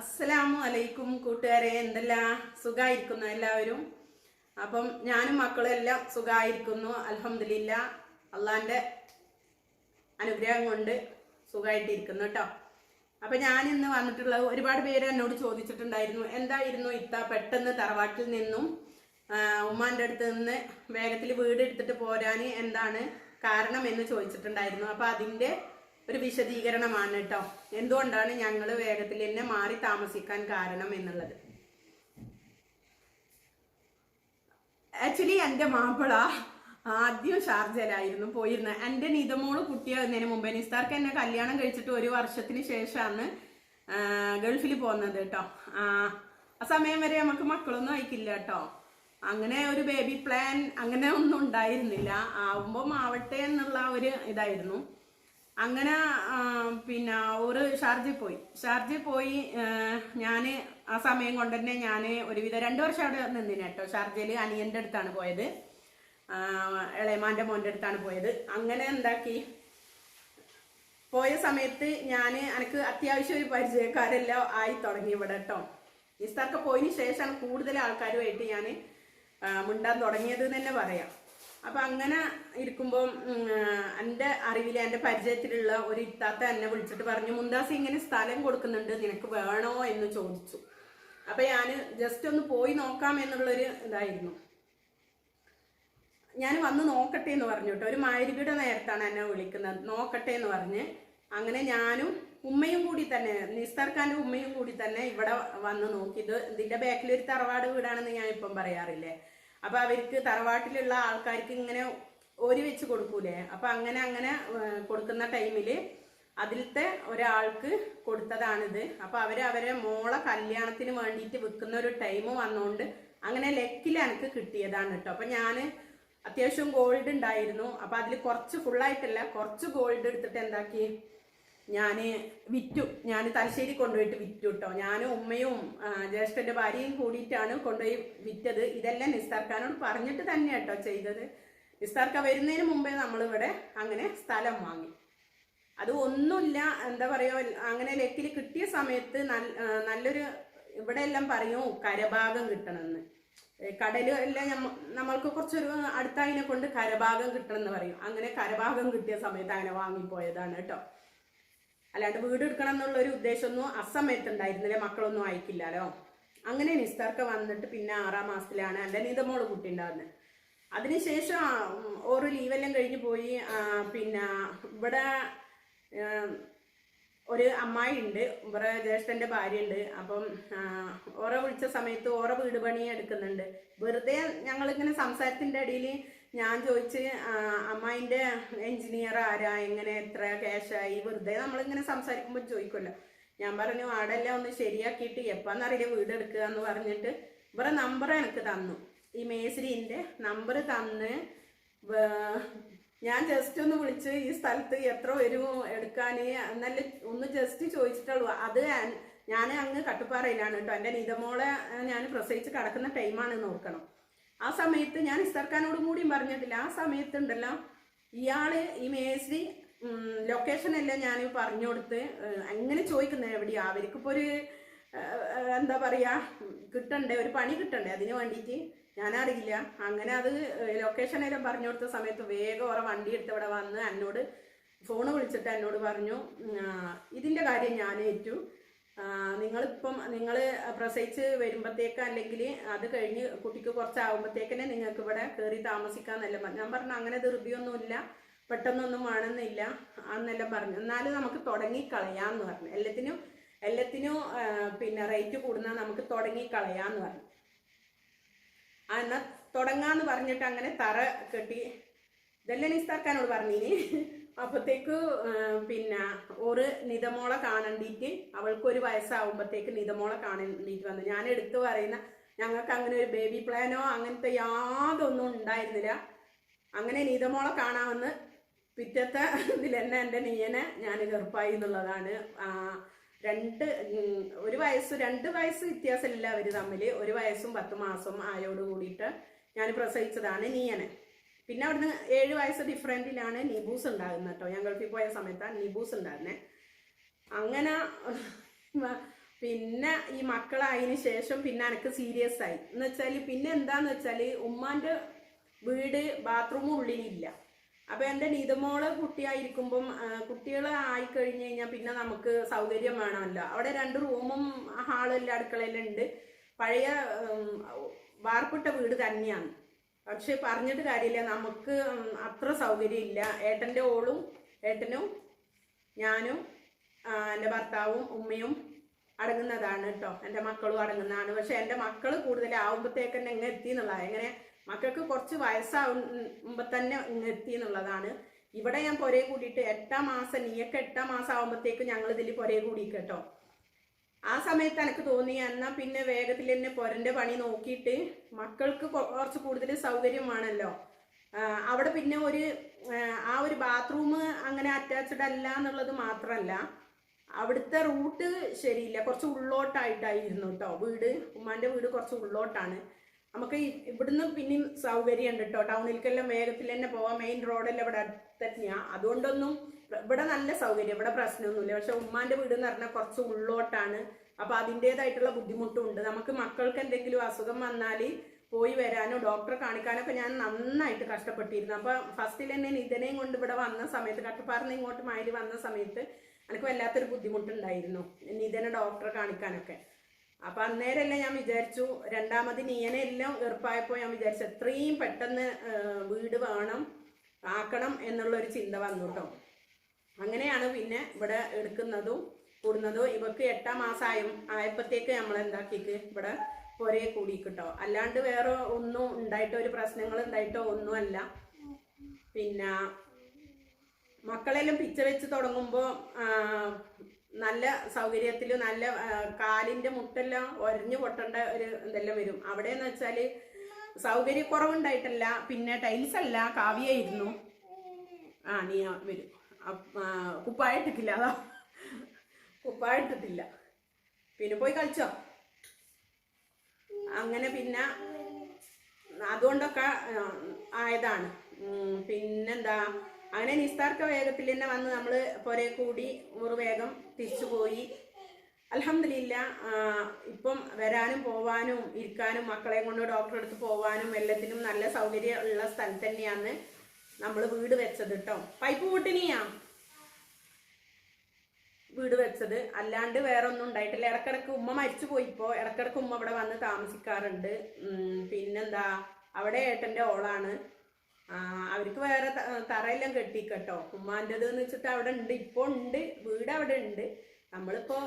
അസ്സലാമു അലൈക്കും കൂട്ടുകാരെ എന്തെല്ലാ? സുഖമായിരിക്കുന്നു എല്ലാവരും. അപ്പം ഞാനും മക്കളും എല്ലാം സുഖമായിരിക്കുന്നു അലഹമില്ല അള്ളാന്റെ അനുഗ്രഹം കൊണ്ട് സുഖമായിട്ടിരിക്കുന്നു കേട്ടോ അപ്പൊ ഞാൻ ഇന്ന് വന്നിട്ടുള്ള ഒരുപാട് പേര് എന്നോട് ചോദിച്ചിട്ടുണ്ടായിരുന്നു എന്തായിരുന്നു ഇത്ത പെട്ടെന്ന് തറവാട്ടിൽ നിന്നും ഉമ്മാന്റെ അടുത്ത് നിന്ന് വേഗത്തിൽ വീട് എടുത്തിട്ട് പോരാൻ എന്താണ് കാരണം എന്ന് ചോദിച്ചിട്ടുണ്ടായിരുന്നു. അപ്പൊ അതിന്റെ ഒരു വിശദീകരണമാണ് കേട്ടോ. എന്തുകൊണ്ടാണ് ഞങ്ങൾ വേഗത്തിൽ എന്നെ മാറി താമസിക്കാൻ കാരണം എന്നുള്ളത്? ആക്ച്വലി എന്റെ മാപ്പിള ആദ്യം ഷാർജയിലായിരുന്നു പോയിരുന്നത് എന്റെ നിതമോൾ കുട്ടിയാകുന്നതിന് മുമ്പ് നിസ്താർക്ക് എന്നെ കല്യാണം കഴിച്ചിട്ട് ഒരു വർഷത്തിന് ശേഷമാണ് ഗൾഫിൽ പോകുന്നത് കേട്ടോ. ആ സമയം വരെ നമുക്ക് മക്കളൊന്നും അയക്കില്ല കേട്ടോ. അങ്ങനെ ഒരു ബേബി പ്ലാൻ അങ്ങനെ ഒന്നും ഉണ്ടായിരുന്നില്ല. ആവുമ്പം ആവട്ടെ എന്നുള്ള ഒരു ഇതായിരുന്നു. അങ്ങനെ പിന്നെ ഒരു ഷാർജയിൽ പോയി. ഷാർജയിൽ പോയി ഞാൻ ആ സമയം കൊണ്ട് തന്നെ ഞാൻ ഒരുവിധം രണ്ട് വർഷം അവിടെ നിന്നിന് കേട്ടോ. ഷാർജയിൽ അനിയന്റെ അടുത്താണ് പോയത്. ഇളയമാന്റെ മോന്റെ അടുത്താണ് പോയത്. അങ്ങനെ എന്താക്കി? പോയ സമയത്ത് ഞാൻ എനിക്ക് അത്യാവശ്യം ഒരു പരിചയക്കാരെല്ലാം ആയി തുടങ്ങി ഇവിടെ കേട്ടോ. ഇസ്താർക്ക് പോയതിന് ശേഷമാണ് കൂടുതൽ ആൾക്കാരുമായിട്ട് ഞാൻ മുണ്ടാൻ തുടങ്ങിയത് തന്നെ പറയാം. അപ്പൊ അങ്ങനെ ഇരിക്കുമ്പോൾ എന്റെ അറിവിൽ എന്റെ പരിചയത്തിലുള്ള ഒരു ഇത്താത്ത എന്നെ വിളിച്ചിട്ട് പറഞ്ഞു മുന്താസി ഇങ്ങനെ സ്ഥലം കൊടുക്കുന്നുണ്ട് നിനക്ക് വേണോ? എന്ന് ചോദിച്ചു. അപ്പൊ ഞാൻ ജസ്റ്റ് ഒന്ന് പോയി നോക്കാം എന്നുള്ളൊരു ഇതായിരുന്നു. ഞാൻ വന്ന് നോക്കട്ടെ എന്ന് പറഞ്ഞു കേട്ടോ. ഒരു മാരികയുടെ നേരത്താണ് എന്നെ വിളിക്കുന്നത്. നോക്കട്ടെ എന്ന് പറഞ്ഞ് അങ്ങനെ ഞാനും ഉമ്മയും കൂടി തന്നെ നിസ്താർ ഉമ്മയും കൂടി തന്നെ ഇവിടെ വന്ന് നോക്കി. ഇത് ഇതിന്റെ ബാക്കിൽ ഒരു തറവാട് വീടാണെന്ന് ഞാൻ ഇപ്പം പറയാറില്ലേ. അപ്പൊ അവർക്ക് തറവാട്ടിലുള്ള ആൾക്കാർക്ക് ഇങ്ങനെ ഒരു വെച്ച് കൊടുക്കൂലേ? അപ്പൊ അങ്ങനെ അങ്ങനെ കൊടുക്കുന്ന ടൈമിൽ അതിലത്തെ ഒരാൾക്ക് കൊടുത്തതാണിത്. അപ്പൊ അവർ അവരെ മോളെ കല്യാണത്തിന് വേണ്ടിയിട്ട് വിൽക്കുന്ന ഒരു ടൈം വന്നോണ്ട് അങ്ങനെ ലെക്കിൽ എനിക്ക് കിട്ടിയതാണ് കേട്ടോ അപ്പൊ ഞാൻ അത്യാവശ്യം ഗോൾഡ് ഉണ്ടായിരുന്നു. അപ്പൊ അതിൽ കുറച്ച് ഫുള്ളായിട്ടല്ല കുറച്ച് ഗോൾഡ് എടുത്തിട്ട് എന്താക്കി? ഞാൻ വിറ്റു. ഞാൻ തലശ്ശേരി കൊണ്ടുപോയിട്ട് വിറ്റു കേട്ടോ ഞാനും ഉമ്മയും ജ്യേഷ്ഠന്റെ ഭാര്യയും കൂടിയിട്ടാണ് കൊണ്ടുപോയി വിറ്റത്. ഇതെല്ലാം നിസ്താർക്കാനോട് പറഞ്ഞിട്ട് തന്നെ കേട്ടോ ചെയ്തത്. നിസ്താർക്ക വരുന്നതിന് മുമ്പേ നമ്മളിവിടെ അങ്ങനെ സ്ഥലം വാങ്ങി. അത് ഒന്നുമില്ല എന്താ പറയുക അങ്ങനെ ലെക്കിൽ കിട്ടിയ സമയത്ത് നല്ലൊരു ഇവിടെ എല്ലാം പറയും കരഭാഗം കിട്ടണമെന്ന്. കടൽ എല്ലാം നമ്മൾക്ക് കുറച്ചൊരു അടുത്തതിനെ കൊണ്ട് കരഭാഗം കിട്ടണം എന്ന് പറയും. അങ്ങനെ കരഭാഗം കിട്ടിയ സമയത്ത് അങ്ങനെ വാങ്ങിപ്പോയതാണ് കേട്ടോ അല്ലാണ്ട് വീട് എടുക്കണം എന്നുള്ള ഒരു ഉദ്ദേശമൊന്നും അസമയത്ത് ഉണ്ടായിരുന്നില്ല മക്കളൊന്നും അയക്കില്ലല്ലോ അങ്ങനെ നിസ്താർക്ക് വന്നിട്ട് പിന്നെ ആറാം മാസത്തിലാണ്. എന്റെ നീതമോൾ കുട്ടി ഉണ്ടാകുന്നത് അതിനുശേഷം ഒരു ലീവെല്ലാം കഴിഞ്ഞ് പോയി. പിന്നെ ഇവിടെ ഒരു അമ്മായി ഉണ്ട് ഇവരെ ജ്യേഷ്ഠന്റെ ഭാര്യ ഉണ്ട്. അപ്പം ഓറെ വിളിച്ച സമയത്ത് ഓറെ വീട് പണി എടുക്കുന്നുണ്ട്. വെറുതെ ഞങ്ങളിങ്ങനെ സംസാരത്തിന്റെ അടിയിൽ ഞാൻ ചോദിച്ച് അമ്മായിന്റെ എഞ്ചിനീയർ ആരാ എങ്ങനെ എത്ര ക്യാഷായി വെറുതെ നമ്മളിങ്ങനെ സംസാരിക്കുമ്പോൾ ചോദിക്കുമല്ലോ. ഞാൻ പറഞ്ഞു ആടെല്ലാം ഒന്ന് ശരിയാക്കിയിട്ട് എപ്പാന്നറിയില്ല വീട് എടുക്കുക എന്ന് പറഞ്ഞിട്ട് ഇവരെ നമ്പർ എനിക്ക് തന്നു. ഈ മേസ്രിന്റെ നമ്പർ തന്ന് ഞാൻ ജസ്റ്റ് ഒന്ന് വിളിച്ച് ഈ സ്ഥലത്ത് എത്ര വരും എടുക്കാൻ എന്നല്ല ഒന്ന് ജസ്റ്റ് ചോദിച്ചിട്ടുള്ളൂ. അത് ഞാൻ അങ്ങ് കട്ടുപ്പാറയിലാണ് കേട്ടോ. എന്റെ നിതമോളെ ഞാൻ പ്രസവിച്ച് കിടക്കുന്ന ടൈമാണ് നോക്കണം. ആ സമയത്ത് ഞാൻ ഇസ്തർക്കാനോടും കൂടിയും പറഞ്ഞിട്ടില്ല. ആ സമയത്ത് ഉണ്ടല്ലോ ഇയാൾ ഈ മേശ്രി ലൊക്കേഷൻ എല്ലാം ഞാൻ പറഞ്ഞു കൊടുത്ത് അങ്ങനെ ചോദിക്കുന്നത് എവിടെയാ? അവർക്കിപ്പോൾ ഒരു എന്താ പറയാ കിട്ടണ്ടേ? ഒരു പണി കിട്ടണ്ടേ അതിന് വേണ്ടിയിട്ട് ഞാനറിയില്ല. അങ്ങനെ അത് ലൊക്കേഷൻ എല്ലാം പറഞ്ഞു കൊടുത്ത സമയത്ത് വേഗം ഓരോ വണ്ടി എടുത്ത് ഇവിടെ വന്ന് എന്നോട് ഫോണ് വിളിച്ചിട്ട് എന്നോട് പറഞ്ഞു ഇതിന്റെ കാര്യം ഞാൻ ഏറ്റു നിങ്ങളിപ്പം നിങ്ങൾ പ്രസവിച്ച് വരുമ്പോഴത്തേക്ക് അല്ലെങ്കിൽ അത് കഴിഞ്ഞ് കുട്ടിക്ക് കുറച്ചാകുമ്പോഴത്തേക്കന്നെ നിങ്ങൾക്ക് ഇവിടെ കയറി താമസിക്കാന്നല്ല പറഞ്ഞു. ഞാൻ പറഞ്ഞു അങ്ങനെ ധൃതിയൊന്നുമില്ല. പെട്ടെന്നൊന്നും വേണമെന്നില്ല. അന്നെല്ലാം പറഞ്ഞു. എന്നാലും നമുക്ക് തുടങ്ങി കളയാന്ന് പറഞ്ഞു. എല്ലാത്തിനും എല്ലാത്തിനും പിന്നെ റേറ്റ് കൂടുന്ന നമുക്ക് തുടങ്ങി കളയാന്ന് പറഞ്ഞു. ആ എന്നാ തുടങ്ങാന്ന് പറഞ്ഞിട്ട് അങ്ങനെ തറ കെട്ടി ഇതെല്ലാം നിസ്താർക്കാനോട് പറഞ്ഞിനി? അപ്പത്തേക്ക് പിന്നെ ഒരു നിതമോളെ കാണണ്ടിട്ട് അവൾക്ക് ഒരു വയസ്സാവുമ്പത്തേക്ക് നിതമോളെ കാണണ്ടിട്ട് വന്നു. ഞാൻ എടുത്തു പറയുന്ന ഞങ്ങൾക്ക് അങ്ങനെ ഒരു ബേബി പ്ലാനോ അങ്ങനത്തെ യാതൊന്നും ഉണ്ടായിരുന്നില്ല. അങ്ങനെ നിതമോളെ കാണാമെന്ന് പിറ്റത്തെ ഇതിൽ തന്നെ എന്റെ നീയനെ ഞാൻ ഗർഭായി എന്നുള്ളതാണ്. രണ്ട് ഒരു വയസ്സ് രണ്ട് വയസ്സ് വ്യത്യാസമില്ല അവർ തമ്മിൽ ഒരു വയസ്സും പത്ത് മാസവും ആയോട് കൂടിയിട്ട് ഞാൻ പ്രസവിച്ചതാണ് നീയനെ. പിന്നെ അവിടുന്ന് ഏഴ് വയസ്സ് ഡിഫറന്റിലാണ് നിബൂസ് ഉണ്ടാകുന്നത് കേട്ടോ ഞാൻ ഗൾഫിൽ പോയ സമയത്താണ് നിബൂസ് ഉണ്ടാകുന്നത് അങ്ങനെ പിന്നെ ഈ മക്കളായതിനു ശേഷം പിന്നെ എനിക്ക് സീരിയസ് ആയി. എന്ന് വെച്ചാൽ പിന്നെ എന്താന്ന് വെച്ചാൽ ഉമ്മാന്റെ വീട് ബാത്റൂം ഉള്ളിലില്ല. അപ്പൊ എന്റെ നീതമോൾ കുട്ടിയായിരിക്കുമ്പം കുട്ടികളെ ആയി കഴിഞ്ഞു കഴിഞ്ഞാൽ പിന്നെ നമുക്ക് സൗകര്യം വേണമല്ലോ. അവിടെ രണ്ട് റൂമും ഹാളെല്ലാം അടുക്കളയെല്ലാം ഉണ്ട് പഴയ വാർപ്പിട്ട വീട് തന്നെയാണ്. പക്ഷെ പറഞ്ഞിട്ട് കാര്യമില്ല. നമുക്ക് അത്ര സൗകര്യം ഇല്ല. ഏട്ടന്റെ ഓളും ഏട്ടനും ഞാനും എന്റെ ഭർത്താവും ഉമ്മയും അടങ്ങുന്നതാണ് കേട്ടോ. എന്റെ മക്കളും അടങ്ങുന്നതാണ്. പക്ഷെ എന്റെ മക്കൾ കൂടുതലാവുമ്പോഴത്തേക്ക് തന്നെ ഇങ്ങ് എത്തി എന്നുള്ളതാണ് എങ്ങനെ മക്കൾക്ക് കുറച്ച് വയസ്സാകുമ്പോൾ തന്നെ നിർത്തി എന്നുള്ളതാണ്. ഇവിടെ ഞാൻ പുരയെ കൂടിയിട്ട് എട്ടാം മാസം നീയൊക്കെ എട്ടാം മാസം ആകുമ്പോഴത്തേക്കും ഞങ്ങൾ ഇതിൽ പുരയെ കൂടി കേട്ടോ ആ സമയത്ത് എനിക്ക് തോന്നി എന്നാൽ പിന്നെ വേഗത്തിൽ തന്നെ പുരന്റെ പണി നോക്കിയിട്ട് മക്കൾക്ക് കുറച്ച് കൂടുതൽ സൗകര്യം വേണമല്ലോ അവിടെ പിന്നെ ഒരു ആ ഒരു ബാത്റൂം അങ്ങനെ അറ്റാച്ച്ഡ് അല്ല എന്നുള്ളത് മാത്രമല്ല അവിടുത്തെ റൂട്ട് ശരിയില്ല. കുറച്ച് ഉള്ളോട്ടായിട്ടായിരുന്നു കേട്ടോ വീട്. ഉമ്മാന്റെ വീട് കുറച്ച് ഉള്ളോട്ടാണ്. നമുക്ക് ഇവിടുന്ന് പിന്നെയും സൗകര്യം ഉണ്ട് കേട്ടോ ടൗണിലേക്കെല്ലാം വേഗത്തിൽ തന്നെ പോവാം മെയിൻ റോഡെല്ലാം ഇവിടെ തന്നെയാണ് അതുകൊണ്ടൊന്നും ഇവിടെ നല്ല സൗകര്യം. ഇവിടെ പ്രശ്നമൊന്നുമില്ല പക്ഷെ ഉമ്മാന്റെ വീട് എന്ന് പറഞ്ഞാൽ കുറച്ച് ഉള്ളോട്ടാണ്. അപ്പൊ അതിന്റെതായിട്ടുള്ള ബുദ്ധിമുട്ടും ഉണ്ട് നമുക്ക് മക്കൾക്ക് എന്തെങ്കിലും അസുഖം വന്നാൽ പോയി വരാനോ ഡോക്ടറെ കാണിക്കാനോ ഒക്കെ ഞാൻ നന്നായിട്ട് കഷ്ടപ്പെട്ടിരുന്നു. അപ്പൊ ഫസ്റ്റിൽ തന്നെ നിതനെയും കൊണ്ട് ഇവിടെ വന്ന സമയത്ത് കട്ടപ്പാറിന് ഇങ്ങോട്ട് മാരി വന്ന സമയത്ത് എനിക്ക് വല്ലാത്തൊരു ബുദ്ധിമുട്ടുണ്ടായിരുന്നു. നിതനെ ഡോക്ടറെ കാണിക്കാനൊക്കെ. അപ്പൊ അന്നേരമല്ല ഞാൻ വിചാരിച്ചു രണ്ടാമത് നീയനെ എല്ലാം എറുപ്പായപ്പോൾ ഞാൻ വിചാരിച്ചു എത്രയും പെട്ടെന്ന് വീട് വേണം ആക്കണം എന്നുള്ള ഒരു ചിന്ത വന്നു കേട്ടോ അങ്ങനെയാണ് പിന്നെ ഇവിടെ എടുക്കുന്നതും കൂടുന്നതും. ഇവക്ക് എട്ടാം മാസമായും ആയ ആയപ്പോഴത്തേക്ക് നമ്മൾ എന്താക്കിക്ക് ഇവിടെ പൊരയെ കൂടി കിട്ടോ അല്ലാണ്ട് വേറെ ഒന്നും ഉണ്ടായിട്ടോ ഒരു പ്രശ്നങ്ങൾ ഉണ്ടായിട്ടോ ഒന്നുമല്ല. പിന്നെ മക്കളെല്ലാം പിച്ച വെച്ച് തുടങ്ങുമ്പോൾ നല്ല സൗകര്യത്തിൽ നല്ല കാലിന്റെ മുട്ടെല്ലാം ഒരഞ്ഞു പൊട്ടേണ്ട ഒരു ഇതെല്ലാം വരും. അവിടെ എന്ന് വെച്ചാൽ സൗകര്യക്കുറവുണ്ടായിട്ടല്ല പിന്നെ ടൈൽസ് അല്ല കാവ്യായിരുന്നു ആ നീ വരും. കുപ്പായിട്ടിട്ടില്ല അതാ. കുപ്പായിട്ടിട്ടില്ല പിന്നെ പോയി കളിച്ചോ? അങ്ങനെ പിന്നെ അതുകൊണ്ടൊക്കെ ആയതാണ്. പിന്നെന്താ? അങ്ങനെ നിസ്താർക്ക വേഗത്തിൽ തന്നെ വന്ന് നമ്മൾ പുരേ കൂടി ഒരു വേഗം തിരിച്ചു പോയി. അലഹമില്ല ഇപ്പം വരാനും പോവാനും ഇരിക്കാനും മക്കളെ കൊണ്ട് ഡോക്ടറെ അടുത്ത് പോവാനും എല്ലാത്തിനും നല്ല സൗകര്യം ഉള്ള സ്ഥലത്ത് തന്നെയാണ് നമ്മൾ വീട് വെച്ചത് കേട്ടോ പൈപ്പ് കൂട്ടിനിയാ? വീട് വെച്ചത്. അല്ലാണ്ട് വേറെ ഒന്നും ഉണ്ടായിട്ടില്ല. ഇടക്കിടക്ക് ഉമ്മ മരിച്ചു പോയിപ്പോ ഇടക്കിടക്ക് ഉമ്മ ഇവിടെ വന്ന് താമസിക്കാറുണ്ട്. പിന്നെന്താ? അവിടെ ഏട്ടന്റെ ഓളാണ്. അവർക്ക് വേറെ തറയെല്ലാം കെട്ടി കേട്ടോ ഉമ്മാന്റെത് എന്ന് വെച്ചിട്ട് അവിടെ ഉണ്ട് ഇപ്പോൾ ഉണ്ട് വീട് അവിടെ ഉണ്ട്. നമ്മളിപ്പോ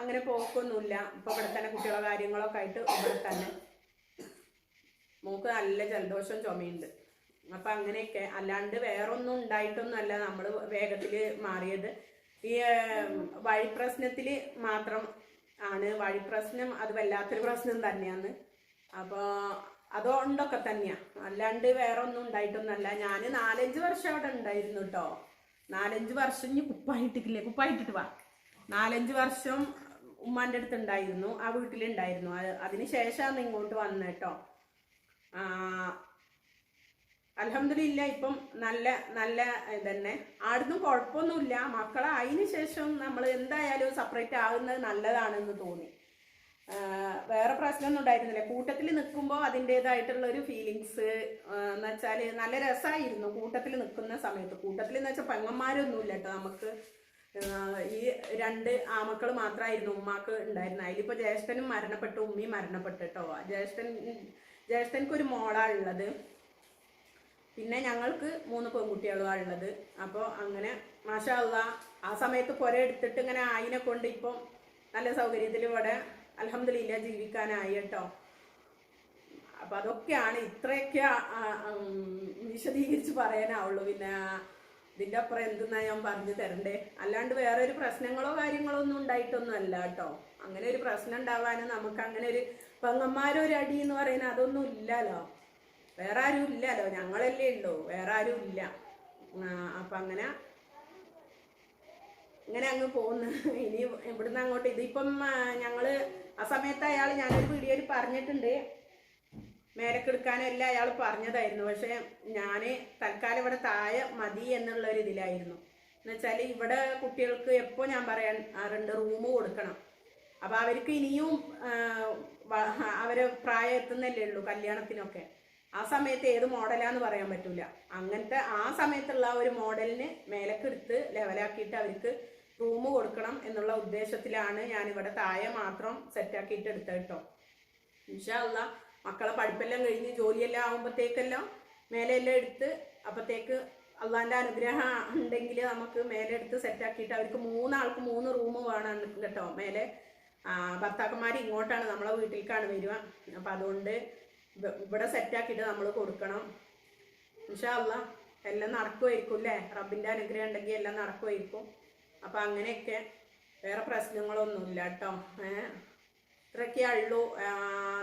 അങ്ങനെ പോക്കൊന്നുമില്ല. ഇപ്പൊ ഇവിടെ തന്നെ കുട്ടികളെ കാര്യങ്ങളൊക്കെ ആയിട്ട് ഇവിടെ തന്നെ. മൂക്ക് നല്ല ജലദോഷം ചുമയുണ്ട്. അപ്പൊ അങ്ങനെയൊക്കെ. അല്ലാണ്ട് വേറൊന്നും ഉണ്ടായിട്ടൊന്നുമല്ല നമ്മൾ വേഗത്തിൽ മാറിയത്. ഈ വഴി പ്രശ്നത്തിൽ മാത്രം ആണ്. വഴി പ്രശ്നം അത് വല്ലാത്തൊരു പ്രശ്നം തന്നെയാണ്. അപ്പോൾ അതുകൊണ്ടൊക്കെ തന്നെയാ. അല്ലാണ്ട് വേറെ ഒന്നും ഉണ്ടായിട്ടൊന്നുമല്ല. ഞാൻ നാലഞ്ച് വർഷം അവിടെ ഉണ്ടായിരുന്നു കേട്ടോ നാലഞ്ച് വർഷം ഇനി കുപ്പായിട്ടിട്ടില്ലേ? കുപ്പായിട്ടിട്ട് വാ. നാലഞ്ച് വർഷം ഉമ്മാന്റെ അടുത്ത് ഉണ്ടായിരുന്നു. ആ വീട്ടിലുണ്ടായിരുന്നു. അത് അതിന് ശേഷമാണ് ഇങ്ങോട്ട് വന്നത് കേട്ടോ അലഹമില്ല ഇപ്പം നല്ല നല്ല ഇതന്നെ. ആടുന്നും കുഴപ്പമൊന്നുമില്ല. മക്കളെ അതിന് ശേഷം നമ്മൾ എന്തായാലും സെപ്പറേറ്റ് ആകുന്നത് നല്ലതാണെന്ന് തോന്നി. വേറെ പ്രശ്നമൊന്നും ഉണ്ടായിരുന്നില്ല. കൂട്ടത്തിൽ നിൽക്കുമ്പോൾ അതിന്റെതായിട്ടുള്ള ഒരു ഫീലിങ്സ് എന്ന് വെച്ചാൽ നല്ല രസമായിരുന്നു കൂട്ടത്തിൽ നിൽക്കുന്ന സമയത്ത്. കൂട്ടത്തിൽ എന്ന് വെച്ചാൽ പെങ്ങന്മാരൊന്നുമില്ല കേട്ടോ നമുക്ക്. ഈ രണ്ട് ആമക്കൾ മാത്രമായിരുന്നു ഉമ്മാക്ക് ഉണ്ടായിരുന്നത് അതിലിപ്പോൾ ജ്യേഷ്ഠനും മരണപ്പെട്ടു ഉമ്മയും മരണപ്പെട്ടു കേട്ടോ. ജ്യേഷ്ഠൻ ജ്യേഷ്ഠനക്ക് ഒരു മോളാണ് ഉള്ളത് പിന്നെ ഞങ്ങൾക്ക് മൂന്ന് പെൺകുട്ടികളാണ് ഉള്ളത് അപ്പോൾ അങ്ങനെ മാഷാ ആ സമയത്ത് പുര എടുത്തിട്ട് ഇങ്ങനെ ആയിനെ കൊണ്ട് ഇപ്പം നല്ല സൗകര്യത്തിൽ ഇവിടെ അലഹമില്ല ജീവിക്കാനായി കേട്ടോ. അപ്പൊ അതൊക്കെയാണ് ഇത്രയൊക്കെ വിശദീകരിച്ച് പറയാനാവുള്ളൂ. പിന്നെ ഇതിന്റെ അപ്പുറം എന്തെന്നാ ഞാൻ പറഞ്ഞു തരണ്ടേ? അല്ലാണ്ട് വേറെ ഒരു പ്രശ്നങ്ങളോ കാര്യങ്ങളോ ഒന്നും ഉണ്ടായിട്ടൊന്നും അല്ല കേട്ടോ. അങ്ങനെ ഒരു പ്രശ്നം ഉണ്ടാവാനും നമുക്ക് അങ്ങനെ ഒരു പെങ്ങന്മാരൊരു അടി എന്ന് പറയുന്നത് അതൊന്നും ഇല്ലല്ലോ. വേറെ ആരും ഇല്ലല്ലോ. ഞങ്ങളല്ലേ ഉള്ളൂ. വേറെ ആരും ഇല്ല. അപ്പൊ അങ്ങനെ ഇങ്ങനെ അങ്ങ് പോകുന്നു ഇനി ഇവിടുന്ന് അങ്ങോട്ട് ഇതിപ്പം ഞങ്ങൾ സമയത്ത് അയാൾ ഞാനൊരു വീഡിയോയിൽ പറഞ്ഞിട്ടുണ്ട്. മേരക്കെടുക്കാനല്ല അയാൾ പറഞ്ഞതായിരുന്നു. പക്ഷെ ഞാൻ തൽക്കാലം ഇവിടെ താഴെ മതി എന്നുള്ള ഒരു ഇതിലായിരുന്നു. എന്നുവെച്ചാൽ ഇവിടെ കുട്ടികൾക്ക് എപ്പോൾ ഞാൻ പറയാറുണ്ട് റൂം കൊടുക്കണം. അപ്പോൾ അവർക്ക് ഇനിയും അവർ പ്രായം എത്തുന്നല്ലേ ഉള്ളൂ കല്യാണത്തിനൊക്കെ. ആ സമയത്ത് ഏത് മോഡലാന്ന് പറയാൻ പറ്റൂല. അങ്ങനത്തെ ആ സമയത്തുള്ള ഒരു മോഡലിന് മേലക്കെടുത്ത് ലെവലാക്കിയിട്ട് അവർക്ക് റൂം കൊടുക്കണം എന്നുള്ള ഉദ്ദേശത്തിലാണ് ഞാൻ ഇവിടെ താഴെ മാത്രം സെറ്റാക്കിയിട്ട് എടുത്തത് കേട്ടോ ഇൻഷാല്ല മക്കളെ പഠിപ്പെല്ലാം കഴിഞ്ഞ് ജോലിയെല്ലാം ആകുമ്പോഴത്തേക്കെല്ലാം മേലെയെല്ലാം എടുത്ത് അപ്പത്തേക്ക് അള്ളാന്റെ അനുഗ്രഹം ഉണ്ടെങ്കിൽ നമുക്ക് മേലെ എടുത്ത് സെറ്റാക്കിയിട്ട് അവർക്ക് മൂന്നാൾക്ക് മൂന്ന് റൂം വേണം കേട്ടോ മേലെ. ഭർത്താക്കന്മാർ ഇങ്ങോട്ടാണ് നമ്മളെ വീട്ടിലേക്കാണ് വരിക. അപ്പം അതുകൊണ്ട് ഇവ- ഇവിടെ സെറ്റാക്കിയിട്ട് നമ്മൾ കൊടുക്കണം. ഇൻഷാല്ല എല്ലാം നടക്കുമായിരിക്കും അല്ലേ റബ്ബിന്റെ അനുഗ്രഹം ഉണ്ടെങ്കിൽ എല്ലാം നടക്കുമായിരിക്കും അപ്പം അങ്ങനെയൊക്കെ വേറെ പ്രശ്നങ്ങളൊന്നുമില്ല കേട്ടോ. ഇത്രയൊക്കെ ഉള്ളൂ.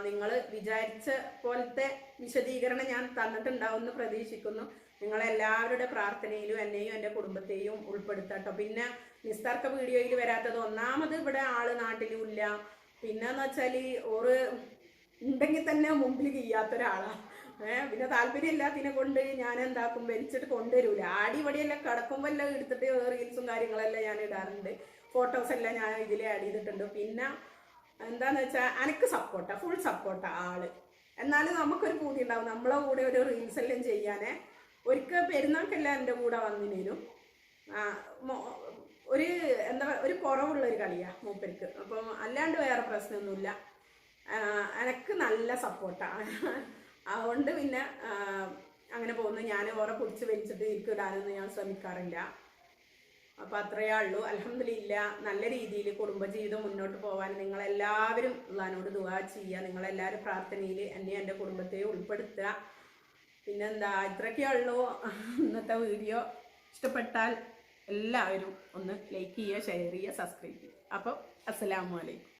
നിങ്ങൾ വിചാരിച്ച പോലത്തെ വിശദീകരണം ഞാൻ തന്നിട്ടുണ്ടാവുമെന്ന് പ്രതീക്ഷിക്കുന്നു. നിങ്ങളെല്ലാവരുടെ പ്രാർത്ഥനയിലും എന്നെയും എന്റെ കുടുംബത്തെയും ഉൾപ്പെടുത്തട്ടോ പിന്നെ നിസ്തർക്ക വീഡിയോയിൽ വരാത്തത് ഒന്നാമത് ഇവിടെ ആൾ നാട്ടിലും ഇല്ല പിന്നെന്ന് വെച്ചാൽ ഒരു ഉണ്ടെങ്കിൽ തന്നെ മുമ്പിൽ ചെയ്യാത്ത ഒരാളാണ് ഏഹ് പിന്നെ താല്പര്യം ഇല്ലാത്തതിനെ കൊണ്ട് ഞാൻ എന്താക്കും വലിച്ചിട്ട് കൊണ്ടുവരൂല. ആടി ഇവിടെയെല്ലാം കിടക്കുമ്പോൾ എല്ലാം എടുത്തിട്ട് റീൽസും കാര്യങ്ങളെല്ലാം ഞാൻ ഇടാറുണ്ട്. ഫോട്ടോസ് എല്ലാം ഞാൻ ഇതിൽ ആഡ് ചെയ്തിട്ടുണ്ട്. പിന്നെ എന്താന്ന് വെച്ചാൽ എനിക്ക് സപ്പോർട്ടാ ഫുൾ സപ്പോർട്ടാ ആൾ. എന്നാലും നമുക്കൊരു കൂടി ഉണ്ടാവും. നമ്മളെ കൂടെ ഒരു റീൽസ് എല്ലാം ചെയ്യാനേ. ഒരിക്കൽ പെരുന്നാൾക്കെല്ലാം എന്റെ കൂടെ വന്നിനേനും. ഒരു എന്താ ഒരു കുറവുള്ള ഒരു കളിയാ മൂപ്പർക്ക്. അപ്പം അല്ലാണ്ട് വേറെ പ്രശ്നമൊന്നുമില്ല. എനക്ക് നല്ല സപ്പോർട്ടാണ് അതുകൊണ്ട് പിന്നെ അങ്ങനെ പോകുന്നു. ഞാൻ ഓറെ പിടിച്ച് വലിച്ചിട്ട് ഇരിക്കും. ഇടാനൊന്നും ഞാൻ ശ്രമിക്കാറില്ല. അപ്പൊ അത്രയേ ഉള്ളൂ. അലഹമില്ല നല്ല രീതിയിൽ കുടുംബജീവിതം മുന്നോട്ട് പോകാൻ നിങ്ങളെല്ലാവരും അള്ളഹാനോട് ദുവാ ചെയ്യുക. നിങ്ങളെല്ലാവരും പ്രാർത്ഥനയിൽ എന്നെ എന്റെ കുടുംബത്തെ ഉൾപ്പെടുത്തുക. പിന്നെന്താ ഇത്രയൊക്കെ ഉള്ളൂ. ഇന്നത്തെ വീഡിയോ ഇഷ്ടപ്പെട്ടാൽ എല്ലാവരും ഒന്ന് ലൈക്ക് ചെയ്യുക ഷെയർ ചെയ്യുക സബ്സ്ക്രൈബ് ചെയ്യുക. അപ്പോൾ അസ്സലാമു അലൈക്കും.